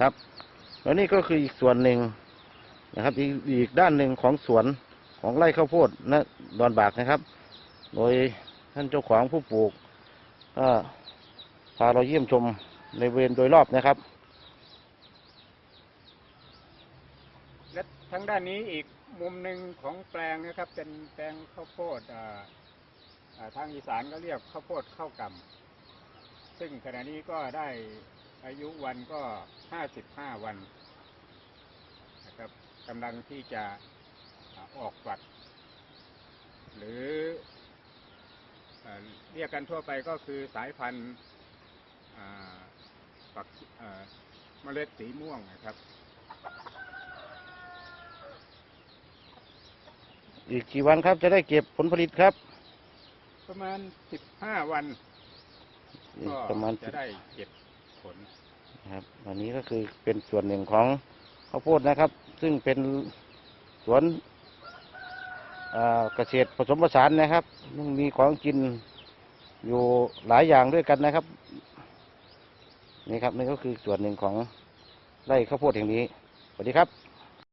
ครับ แล้วนี่ก็คืออีกส่วนหนึ่งนะครับ อีกอีกด้านหนึ่งของสวนของไร่ข้าวโพดนะดอนบากนะครับ โดยท่านเจ้าของผู้ปลูกก็พาเราเยี่ยมชมในเวณโดยรอบนะครับ และทางด้านนี้อีกมุมหนึ่งของแปลงนะครับ เป็นแปลงข้าวโพดอ่าทางอีสานก็เรียกข้าวโพดข้าวกำซึ่งขณะนี้ก็ได้ อายุวันก็ห้าสิบห้าวันนะครับกำลังที่จะอ่าออกฝัก หรืออ่าเรียกกันทั่วไปก็คือสายพันธุ์อ่าฝักอ่าเมล็ดสีม่วงนะครับ อีกกี่วันครับจะได้เก็บผลผลิตครับ ประมาณสิบห้าวันอีก็กประมาณจะได้เก็บ ผลครับอันนี้ก็คือเป็นส่วนหนึ่งของข้าวโพดนะครับ ซึ่งเป็นสวนเกษตรผสมผสานนะครับซึ่งมีของกินอยู่หลายอย่างด้วยกันนะครับ นี่ครับนี่ก็คือส่วนหนึ่งของไร่ข้าวโพดแห่งนี้สวัสดีครับ